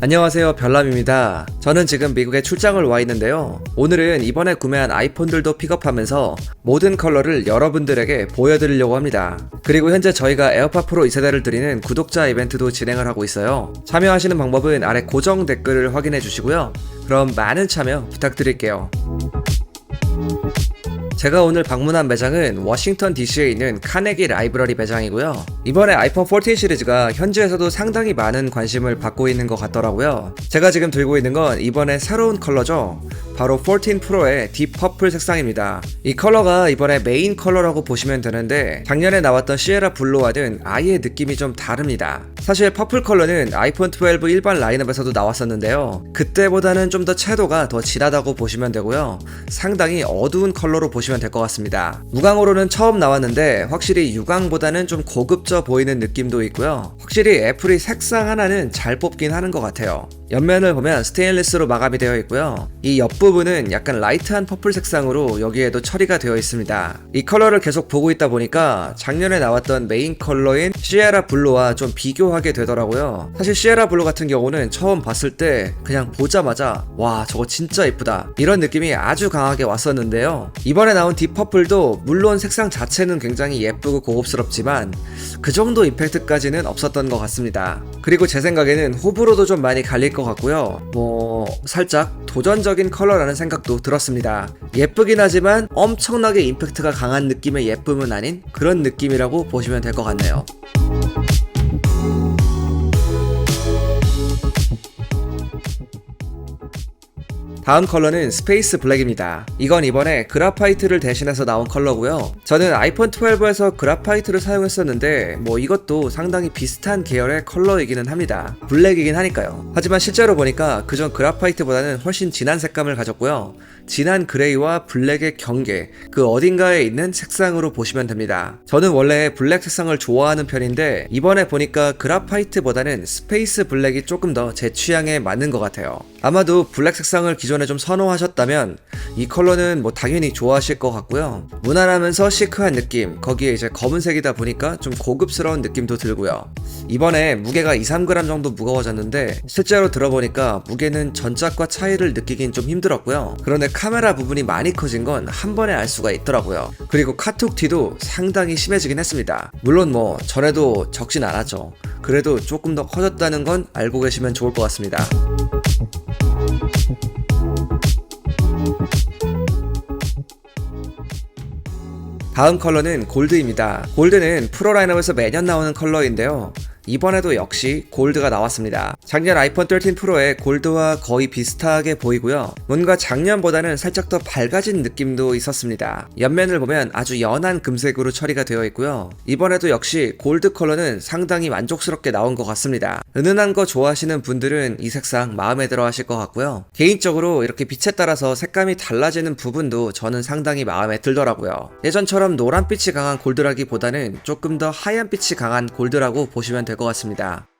안녕하세요 별남입니다. 저는 지금 미국에 출장을 와 있는데요. 오늘은 이번에 구매한 아이폰들도 픽업하면서 모든 컬러를 여러분들에게 보여드리려고 합니다. 그리고 현재 저희가 에어팟 프로 2세대를 드리는 구독자 이벤트도 진행을 하고 있어요. 참여하시는 방법은 아래 고정 댓글을 확인해 주시고요. 그럼 많은 참여 부탁드릴게요. 제가 오늘 방문한 매장은 워싱턴 DC에 있는 카네기 라이브러리 매장이고요. 이번에 아이폰 14 시리즈가 현지에서도 상당히 많은 관심을 받고 있는 것 같더라고요. 제가 지금 들고 있는 건 이번에 새로운 컬러죠. 바로 14 프로의 딥 퍼플 색상입니다. 이 컬러가 이번에 메인 컬러라고 보시면 되는데 작년에 나왔던 시에라 블루와는 아예 느낌이 좀 다릅니다. 사실 퍼플 컬러는 아이폰 12 일반 라인업에서도 나왔었는데요. 그때보다는 좀 더 채도가 더 진하다고 보시면 되고요. 상당히 어두운 컬러로 보시면 될 것 같습니다. 무광으로는 처음 나왔는데 확실히 유광보다는 좀 고급져 보이는 느낌도 있고요. 확실히 애플이 색상 하나는 잘 뽑긴 하는 것 같아요. 옆면을 보면 스테인리스로 마감이 되어 있고요. 이 옆부분은 약간 라이트한 퍼플 색상으로 여기에도 처리가 되어 있습니다. 이 컬러를 계속 보고 있다 보니까 작년에 나왔던 메인 컬러인 시에라 블루와 좀 비교하게 되더라고요. 사실 시에라 블루 같은 경우는 처음 봤을 때 그냥 보자마자 와 저거 진짜 예쁘다 이런 느낌이 아주 강하게 왔었는데요. 이번에 나온 딥퍼플도 물론 색상 자체는 굉장히 예쁘고 고급스럽지만 그 정도 임팩트까지는 없었던 것 같습니다. 그리고 제 생각에는 호불호도 좀 많이 갈릴 것 같고요. 뭐 살짝 도전적인 컬러라는 생각도 들었습니다. 예쁘긴 하지만 엄청나게 임팩트가 강한 느낌의 예쁨은 아닌 그런 느낌이라고 보시면 될 것 같네요. 다음 컬러는 스페이스 블랙입니다. 이건 이번에 그라파이트를 대신해서 나온 컬러고요. 저는 아이폰 12에서 그라파이트를 사용했었는데 뭐 이것도 상당히 비슷한 계열의 컬러이기는 합니다. 블랙이긴 하니까요. 하지만 실제로 보니까 그전 그라파이트보다는 훨씬 진한 색감을 가졌고요. 진한 그레이와 블랙의 경계, 그 어딘가에 있는 색상으로 보시면 됩니다. 저는 원래 블랙 색상을 좋아하는 편인데 이번에 보니까 그라파이트보다는 스페이스 블랙이 조금 더 제 취향에 맞는 것 같아요. 아마도 블랙 색상을 기존 에 좀 선호하셨다면 이 컬러는 뭐 당연히 좋아하실 것 같고요. 무난하면서 시크한 느낌, 거기에 이제 검은색이다 보니까 좀 고급스러운 느낌도 들고요. 이번에 무게가 2, 3g 정도 무거워졌는데 실제로 들어보니까 무게는 전작과 차이를 느끼긴 좀 힘들었고요. 그런데 카메라 부분이 많이 커진 건 한 번에 알 수가 있더라고요. 그리고 카톡 티도 상당히 심해지긴 했습니다. 물론 뭐 전에도 적진 않았죠. 그래도 조금 더 커졌다는 건 알고 계시면 좋을 것 같습니다. 다음 컬러는 골드입니다. 골드는 프로 라인업에서 매년 나오는 컬러인데요. 이번에도 역시 골드가 나왔습니다. 작년 아이폰 13 프로의 골드와 거의 비슷하게 보이고요. 뭔가 작년보다는 살짝 더 밝아진 느낌도 있었습니다. 옆면을 보면 아주 연한 금색으로 처리가 되어 있고요. 이번에도 역시 골드 컬러는 상당히 만족스럽게 나온 것 같습니다. 은은한 거 좋아하시는 분들은 이 색상 마음에 들어 하실 것 같고요. 개인적으로 이렇게 빛에 따라서 색감이 달라지는 부분도 저는 상당히 마음에 들더라고요. 예전처럼 노란빛이 강한 골드라기보다는 조금 더 하얀빛이 강한 골드라고 보시면 될 것 같습니다.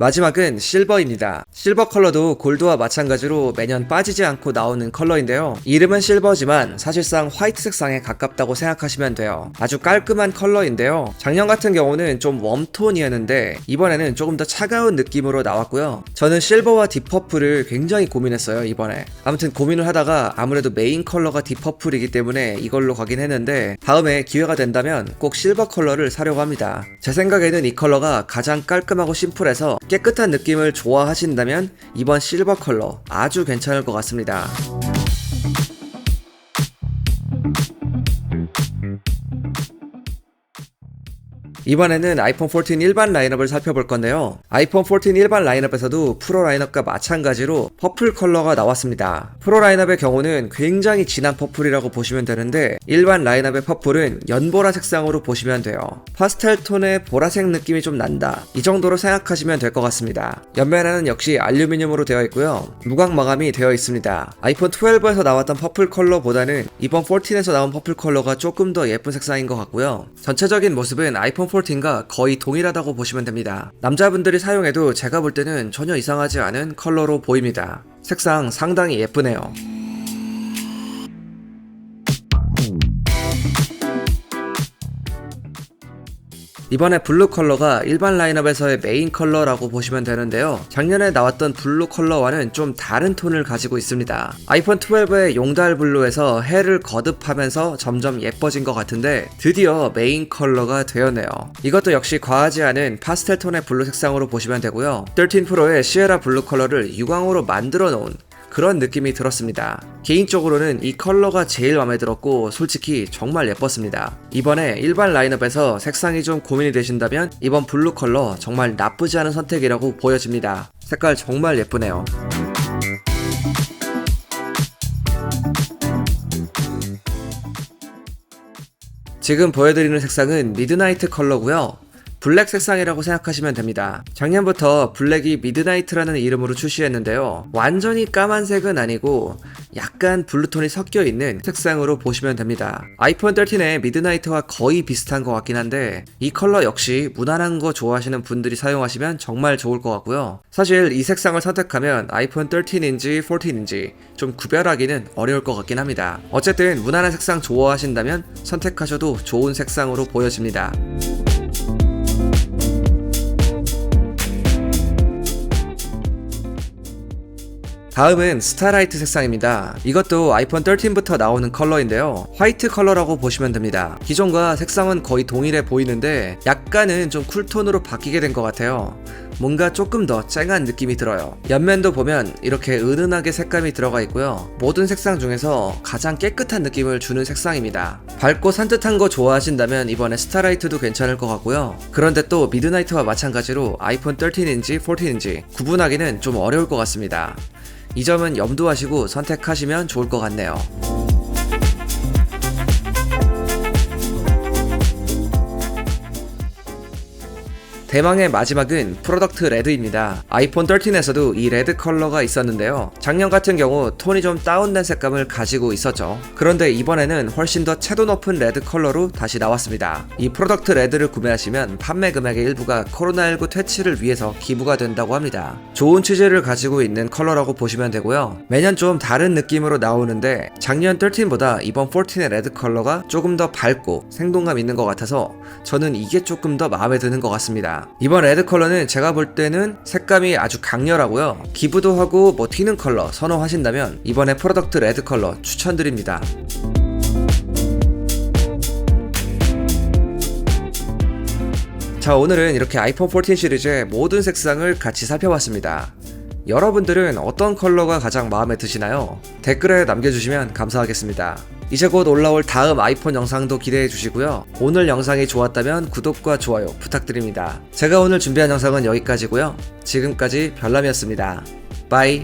마지막은 실버입니다. 실버 컬러도 골드와 마찬가지로 매년 빠지지 않고 나오는 컬러인데요. 이름은 실버지만 사실상 화이트 색상에 가깝다고 생각하시면 돼요. 아주 깔끔한 컬러인데요. 작년 같은 경우는 좀 웜톤이었는데 이번에는 조금 더 차가운 느낌으로 나왔고요. 저는 실버와 딥퍼플을 굉장히 고민했어요, 이번에. 아무튼 고민을 하다가 아무래도 메인 컬러가 딥퍼플이기 때문에 이걸로 가긴 했는데 다음에 기회가 된다면 꼭 실버 컬러를 사려고 합니다. 제 생각에는 이 컬러가 가장 깔끔하고 심플해서 깨끗한 느낌을 좋아하신다면 이번 실버 컬러 아주 괜찮을 것 같습니다. 이번에는 아이폰 14 일반 라인업을 살펴볼 건데요. 아이폰 14 일반 라인업에서도 프로 라인업과 마찬가지로 퍼플 컬러가 나왔습니다. 프로 라인업의 경우는 굉장히 진한 퍼플이라고 보시면 되는데 일반 라인업의 퍼플은 연보라 색상으로 보시면 돼요. 파스텔 톤의 보라색 느낌이 좀 난다. 이 정도로 생각하시면 될 것 같습니다. 옆면에는 역시 알루미늄으로 되어 있고요. 무광 마감이 되어 있습니다. 아이폰 12에서 나왔던 퍼플 컬러보다는 이번 14에서 나온 퍼플 컬러가 조금 더 예쁜 색상인 것 같고요. 전체적인 모습은 아이폰 14과 거의 동일하다고 보시면 됩니다. 남자분들이 사용해도 제가 볼 때는 전혀 이상하지 않은 컬러로 보입니다. 색상 상당히 예쁘네요. 이번에 블루 컬러가 일반 라인업에서의 메인 컬러라고 보시면 되는데요. 작년에 나왔던 블루 컬러와는 좀 다른 톤을 가지고 있습니다. 아이폰 12의 용달 블루에서 해를 거듭하면서 점점 예뻐진 것 같은데 드디어 메인 컬러가 되었네요. 이것도 역시 과하지 않은 파스텔 톤의 블루 색상으로 보시면 되고요. 13 프로의 시에라 블루 컬러를 유광으로 만들어 놓은 그런 느낌이 들었습니다. 개인적으로는 이 컬러가 제일 마음에 들었고 솔직히 정말 예뻤습니다. 이번에 일반 라인업에서 색상이 좀 고민이 되신다면 이번 블루 컬러 정말 나쁘지 않은 선택이라고 보여집니다. 색깔 정말 예쁘네요. 지금 보여드리는 색상은 미드나이트 컬러고요. 블랙 색상이라고 생각하시면 됩니다. 작년부터 블랙이 미드나이트라는 이름으로 출시했는데요. 완전히 까만색은 아니고 약간 블루톤이 섞여 있는 색상으로 보시면 됩니다. 아이폰 13의 미드나이트와 거의 비슷한 것 같긴 한데 이 컬러 역시 무난한 거 좋아하시는 분들이 사용하시면 정말 좋을 것 같고요. 사실 이 색상을 선택하면 아이폰 13인지 14인지 좀 구별하기는 어려울 것 같긴 합니다. 어쨌든 무난한 색상 좋아하신다면 선택하셔도 좋은 색상으로 보여집니다. 다음은 스타라이트 색상입니다. 이것도 아이폰 13부터 나오는 컬러인데요. 화이트 컬러라고 보시면 됩니다. 기존과 색상은 거의 동일해 보이는데 약간은 좀 쿨톤으로 바뀌게 된 것 같아요. 뭔가 조금 더 쨍한 느낌이 들어요. 옆면도 보면 이렇게 은은하게 색감이 들어가 있고요. 모든 색상 중에서 가장 깨끗한 느낌을 주는 색상입니다. 밝고 산뜻한 거 좋아하신다면 이번에 스타라이트도 괜찮을 것 같고요. 그런데 또 미드나이트와 마찬가지로 아이폰 13인지 14인지 구분하기는 좀 어려울 것 같습니다. 이 점은 염두하시고 선택하시면 좋을 것 같네요. 대망의 마지막은 프로덕트 레드입니다. 아이폰 13에서도 이 레드 컬러가 있었는데요. 작년 같은 경우 톤이 좀 다운된 색감을 가지고 있었죠. 그런데 이번에는 훨씬 더 채도 높은 레드 컬러로 다시 나왔습니다. 이 프로덕트 레드를 구매하시면 판매 금액의 일부가 코로나19 퇴치를 위해서 기부가 된다고 합니다. 좋은 취지를 가지고 있는 컬러라고 보시면 되고요. 매년 좀 다른 느낌으로 나오는데 작년 13보다 이번 14의 레드 컬러가 조금 더 밝고 생동감 있는 것 같아서 저는 이게 조금 더 마음에 드는 것 같 이번 레드 컬러는 제가 볼 때는 색감이 아주 강렬하고요. 기부도 하고 뭐 튀는 컬러 선호하신다면 이번에 프로덕트 레드 컬러 추천드립니다. 자 오늘은 이렇게 아이폰 14 시리즈의 모든 색상을 같이 살펴봤습니다. 여러분들은 어떤 컬러가 가장 마음에 드시나요? 댓글에 남겨주시면 감사하겠습니다. 이제 곧 올라올 다음 아이폰 영상도 기대해 주시고요. 오늘 영상이 좋았다면 구독과 좋아요 부탁드립니다. 제가 오늘 준비한 영상은 여기까지고요. 지금까지 별남이었습니다. 바이.